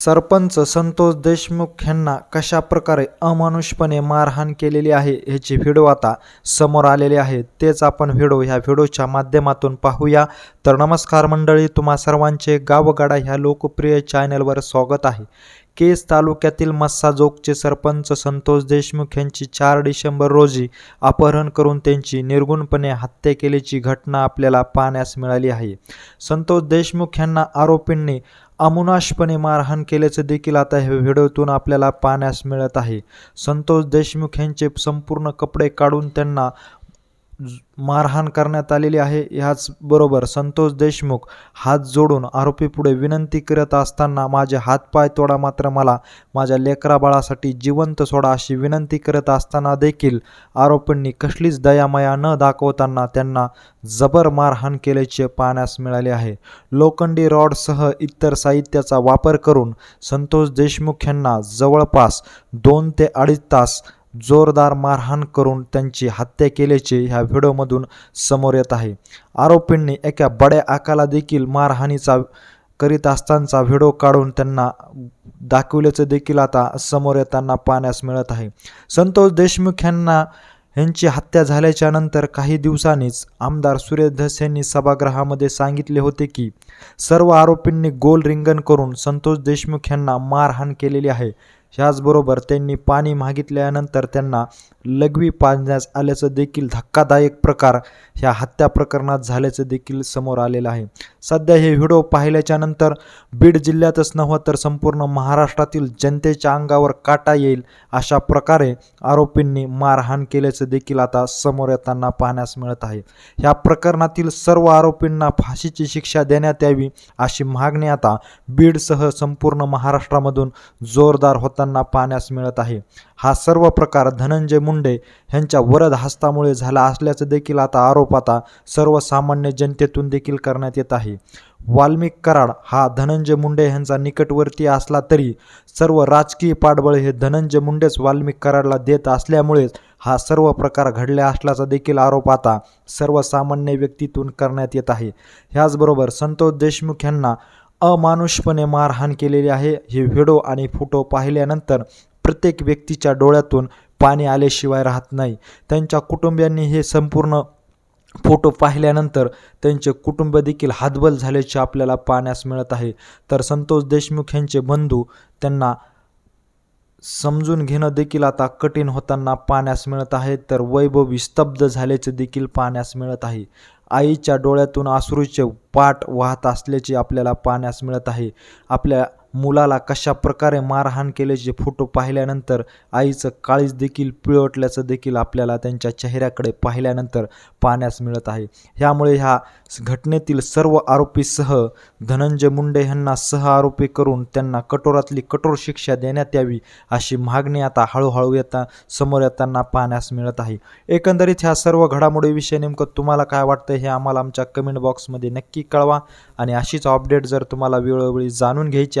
सरपंच संतोष देशमुख यांना कशा प्रकारे अमानुषपणे मारहाण केलेली आहे ह्याची व्हिडिओ आता समोर आलेले आहे. तेच आपण व्हिडिओ ह्या व्हिडिओच्या माध्यमातून पाहूया. तर नमस्कार मंडळी तुम्हा सर्वांचे गावगाडा ह्या लोकप्रिय चॅनलवर स्वागत आहे. केस तालुक्यातील मस्साजोगचे सरपंच संतोष देशमुख यांची चार डिसेंबर रोजी अपहरण करून त्यांची निर्गुणपणे हत्या केल्याची घटना आपल्याला पाहण्यास मिळाली आहे. संतोष देशमुख यांना आरोपींनी अमुनाशपणे मारहाण केल्याचं देखील आता हे व्हिडिओतून आपल्याला पाहण्यास मिळत आहे. संतोष देशमुख यांचे संपूर्ण कपडे काढून त्यांना मारहाण करण्यात आलेली आहे. ह्याचबरोबर संतोष देशमुख हात जोडून आरोपीपुढे विनंती करत असताना माझे हातपाय तोडा मात्र मला माझ्या लेकराबाळासाठी जिवंत सोडा अशी विनंती करत असताना देखील आरोपींनी कसलीच दयामया न दाखवताना त्यांना जबर मारहाण केल्याचे पाहण्यास मिळाले आहे. लोखंडी रॉडसह इतर साहित्याचा वापर करून संतोष देशमुख यांना जवळपास दोन ते अडीच तास जोरदार मारहाण करून त्यांची हत्या केल्याचे ह्या व्हिडिओमधून समोर येत आहे. आरोपींनी एका बड्या आकाला देखील मारहाणीचा करीत असतानाचा व्हिडिओ काढून त्यांना दाखवल्याचं देखील आता समोर येताना पाहण्यास मिळत आहे. संतोष देशमुख यांना यांची हत्या झाल्याच्यानंतर काही दिवसांनीच आमदार सुरेश धस यांनी सभागृहामध्ये सांगितले होते की सर्व आरोपींनी गोल रिंगण करून संतोष देशमुख यांना मारहाण केलेली आहे. ह्याचबरोबर त्यांनी पाणी मागितल्यानंतर त्यांना लघवी पाजण्यास आल्याचं देखील धक्कादायक प्रकार ह्या हत्या प्रकरणात झाल्याचं देखील समोर आलेलं आहे. सध्या हे व्हिडिओ पाहिल्याच्या नंतर बीड जिल्ह्यातच नव्हे तर संपूर्ण महाराष्ट्रातील जनतेच्या अंगावर काटा येईल अशा प्रकारे आरोपींनी मारहाण केल्याचं देखील आता समोर येताना पाहण्यास मिळत आहे. ह्या प्रकरणातील सर्व आरोपींना फाशीची शिक्षा देण्यात यावी अशी मागणी आता बीडसह संपूर्ण महाराष्ट्रामधून जोरदार होताना पाहण्यास मिळत आहे. हा सर्व प्रकार धनंजय मुंडे यांच्या वरद हस्तामुळे झाला असल्याचं देखील आता आरोप आता सर्वसामान्य जनतेतून देखील करण्यात येत आहे. वाल्मिक कराड हा धनंजय मुंडे यांचा निकटवर्ती असला तरी सर्व राजकीय पाठबळ हे धनंजय मुंडेच वाल्मिक कराडला देत असल्यामुळेच हा सर्व प्रकार घडला असल्याचा देखील आरोप आता सर्वसामान्य व्यक्तीतून करण्यात येत आहे. ह्याचबरोबर संतोष देशमुख यांना अमानुषपणे मारहाण केलेली आहे. हे व्हिडिओ आणि फोटो पाहिल्यानंतर प्रत्येक व्यक्तीच्या डोळ्यातून पाणी आल्याशिवाय राहत नाही. त्यांच्या कुटुंबियांनी हे संपूर्ण फोटो पाहिल्यानंतर त्यांचे कुटुंब देखील हातबल झाल्याचे आपल्याला पाहण्यास मिळत आहे. तर संतोष देशमुख यांचे बंधू त्यांना समजून घेणं देखील आता कठीण होताना पाहण्यास मिळत आहे. तर वैभव स्तब्ध झाल्याचे देखील पाहण्यास मिळत आहे. आईच्या डोळ्यातून अश्रूचे पाट वाहत असल्याचे आपल्याला पाहण्यास मिळत आहे. आपल्या मुलाला कशा प्रकारे मारहाण केल्याचे फोटो पाहिल्यानंतर आईचं काळीज देखील पिळवटल्याचं देखील आपल्याला त्यांच्या चेहऱ्याकडे पाहिल्यानंतर पाहण्यास मिळत आहे. ह्यामुळे ह्या घटनेतील सर्व आरोपीसह धनंजय मुंडे यांना सह आरोपी करून त्यांना कठोरातली कठोर शिक्षा देण्यात यावी अशी मागणी आता हळूहळू येता समोर येताना पाहण्यास मिळत आहे. एकंदरीत ह्या सर्व घडामोडीविषयी नेमकं तुम्हाला काय वाटतं हे आम्हाला आमच्या कमेंट बॉक्समध्ये नक्की कळवा. आणि अशीच अपडेट जर तुम्हाला वेळोवेळी जाणून घ्यायची